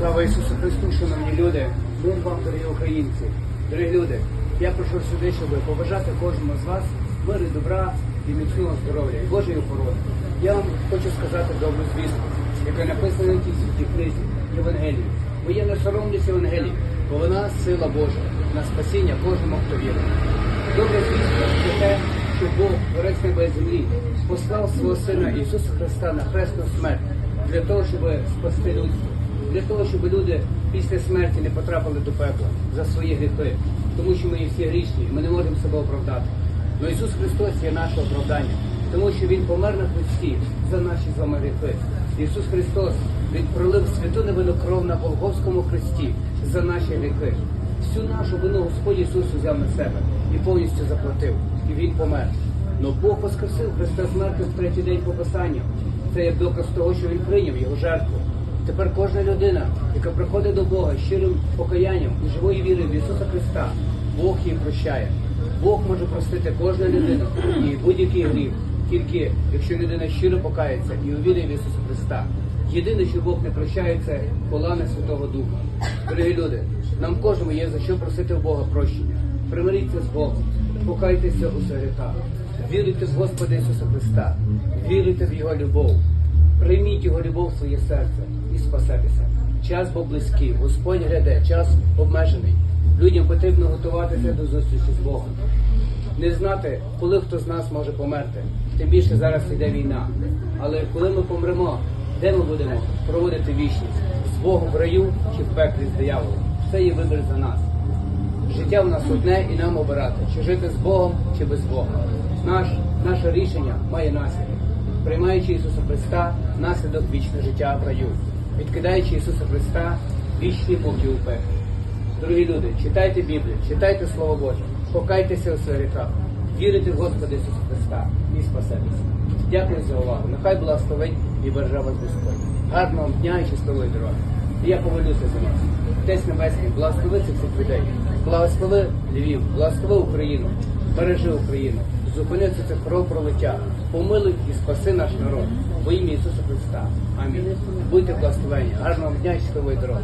Слава Ісусу Христу, шановні люди, мир вам, дорогі українці, дорогі люди. Я прийшов сюди, щоб побажати кожному з вас миру, добра і міцного здоров'я, і Божої охорони. Я вам хочу сказати добру звістку, яка написана в тій святій книзі Євангелії. Бо я не соромлюсь Євангелії, бо вона сила Божа на спасіння кожному, хто вірить. Добра звістка це те, що Бог, Творець неба землі, послав свого Сина Ісуса Христа на хресну смерть для того, щоб спасти людство для того, щоб люди після смерті не потрапили до пекла за свої гріхи, тому що ми є всі грішні, ми не можемо себе оправдати. Але Ісус Христос є наше оправдання, тому що Він помер на Христі за наші з вами гріхи. Ісус Христос Він пролив святу невинну кров на Голговському хресті за наші гріхи. Всю нашу вину Господь Ісус взяв на себе і повністю заплатив. І Він помер. Но Бог воскресив Христа з мертвих в третій день по Писанню. Це як доказ того, що Він прийняв його жертву. Тепер кожна людина, яка приходить до Бога щирим покаянням і живою вірою в Ісуса Христа, Бог її прощає. Бог може простити кожну людину і будь-який гріх, тільки якщо людина щиро покається і увірить в Ісуса Христа. Єдине, що Бог не прощає, це полани Святого Духа. Дорогі люди, нам кожному є за що просити у Бога прощення. Примиріться з Богом, покайтеся у своїх гріхах, віруйте в Господа Ісуса Христа, віруйте в Його любов. Прийміть його любов в своє серце і спасетеся. Час був близький, Господь гляде, час обмежений. Людям потрібно готуватися до зустрічі з Богом. Не знати, коли хто з нас може померти. Тим більше зараз йде війна. Але коли ми помремо, де ми будемо проводити вічність? З Богом в раю чи в пеклі з дияволом? Це є вибір за нас. Життя в нас одне і нам обирати, чи жити з Богом, чи без Бога. Наш, наше рішення має наслідок. Приймаючи Ісуса Христа, наслідок вічне життя в раю. Відкидаючи Ісуса Христа, вічні муки у пеклі. Дорогі люди, читайте Біблію, читайте Слово Боже, покайтеся у своїх гріхах, вірите в Господа Ісуса Христа і спасетеся. Дякую за увагу. Нехай благословить і береже вас Господь. Гарного вам дня і щасливої дороги. І я помолюся за вас. Отець Небесний, благослови цих людей. Благослови Львів, благослови Україну, бережи Україну, зупини це кровопролиття, помилуй і спаси наш народ во ім'я Ісуса Христа. Амінь. Будьте благословені. Гарного дня і щасливої дороги.